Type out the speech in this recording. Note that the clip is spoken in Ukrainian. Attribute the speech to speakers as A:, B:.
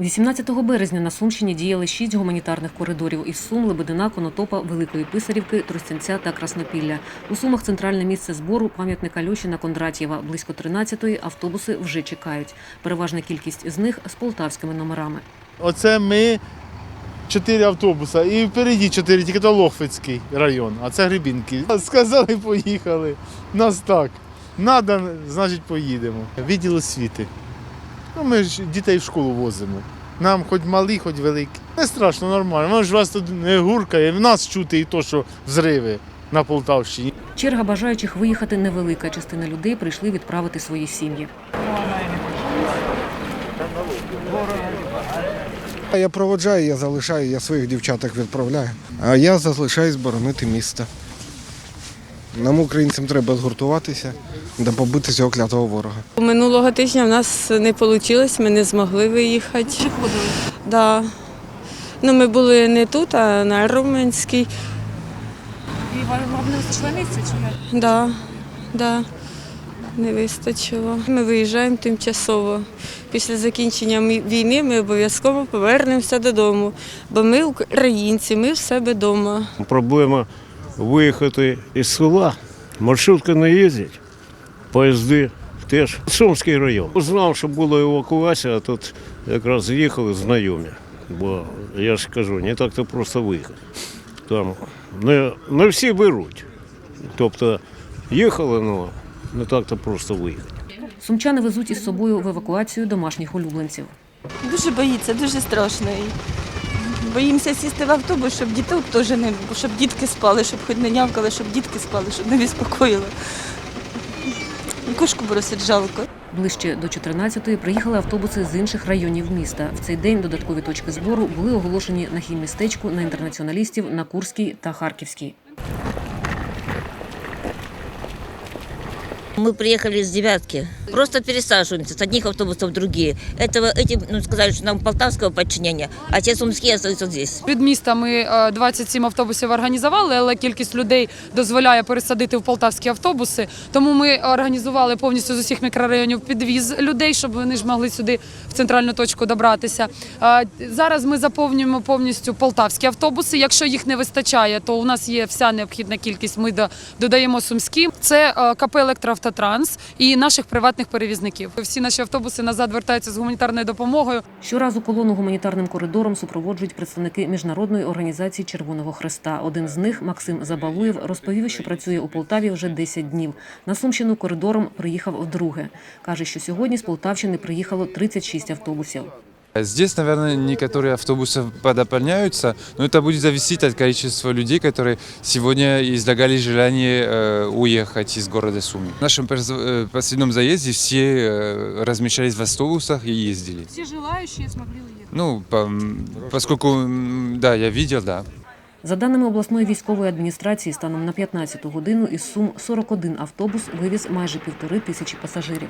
A: 18 березня на Сумщині діяли шість гуманітарних коридорів із Сум, Лебедина, Конотопа, Великої Писарівки, Тростянця та Краснопілля. У Сумах центральне місце збору пам'ятника Льошіна Кондратєва. Близько 13-ї автобуси вже чекають. Переважна кількість з них з полтавськими номерами.
B: Оце ми чотири автобуса і впереді чотири, тільки то Лохвицький район, а це Гребінки. Сказали, поїхали. Нас так. Надо, значить, поїдемо. Відділ освіти. Ну, ми ж дітей в школу возимо. Нам хоч малі, хоч великі. Не страшно, нормально. Воно ж вас тут не гуркає, в нас чути і то, що взриви на Полтавщині.
A: Черга бажаючих виїхати невелика. Частина людей прийшли відправити свої сім'ї.
C: Я проводжаю, я залишаю, я своїх дівчаток відправляю. А я залишаюсь боронити місто. Нам, українцям, треба згуртуватися, да побити цього клятого ворога.
D: Минулого тижня в нас не вийшло, ми не змогли виїхати. Да. Ну, ми були не тут, а на Руменській.
E: І вам не вистачило місця чи як?
D: Да, да, не вистачило. Ми виїжджаємо тимчасово. Після закінчення війни ми обов'язково повернемося додому, бо ми українці, ми в себе вдома.
F: Проблема виїхати із села. Маршрутка не їздять, поїзди теж. Сумський район. Знав, що була евакуація, а тут якраз їхали знайомі. Бо я ж кажу, не так-то просто виїхати. Там не, не всі беруть. Тобто їхали, але не так-то просто виїхати.
A: Сумчани везуть із собою в евакуацію домашніх улюбленців.
G: Дуже боїться, дуже страшно. Боїмося сісти в автобус, щоб діток теж не щоб дітки спали, щоб хоч не нявкали, щоб дітки спали, щоб не відспокоїли. Кошку бросить жалко.
A: Ближче до 14-ї приїхали автобуси з інших районів міста. В цей день додаткові точки збору були оголошені на хімістечку на інтернаціоналістів, на Курській та Харківській.
H: Мы приехали с девятки. Просто пересаживаемся с одних автобусов в другие. Этого, этим ну, сказали, что нам полтавского подчинения, а те сумские остаются здесь.
E: Від міста ми е, 27 автобусів організували, але кількість людей дозволяє пересадити в полтавські автобуси. Тому ми організували повністю з усіх мікрорайонів підвіз людей, щоб вони ж могли сюди в центральну точку добратися. Е, Зараз ми заповнюємо повністю полтавські автобуси. Якщо їх не вистачає, то у нас є вся необхідна кількість. Ми до- додаємо сумські. Це е, КП «Електроавтотранс» і наших приватних перевізників. Всі наші автобуси назад вертаються з гуманітарною допомогою.
A: Щоразу колону гуманітарним коридором супроводжують представники міжнародної організації Червоного Хреста. Один з них, Максим Забалуєв, розповів, що працює у Полтаві вже 10 днів. На Сумщину коридором приїхав вдруге. Каже, що сьогодні з Полтавщини приїхало 36 автобусів.
I: Здесь, наверное, некоторые автобусы подополняются, но это будет зависеть от количества людей, которые сегодня излагали желание э, уехать из города Суми. В нашем перз- э, последнем заезде все э, размещались в автобусах и ездили.
E: Всі желаючі змогли уїхати.
I: Ну, по- поскольку, м, да, я видел, да.
A: За даними обласної військової адміністрації, станом на 15 годину із Сум 41 автобус вивіз майже півтори тисячі пасажирів.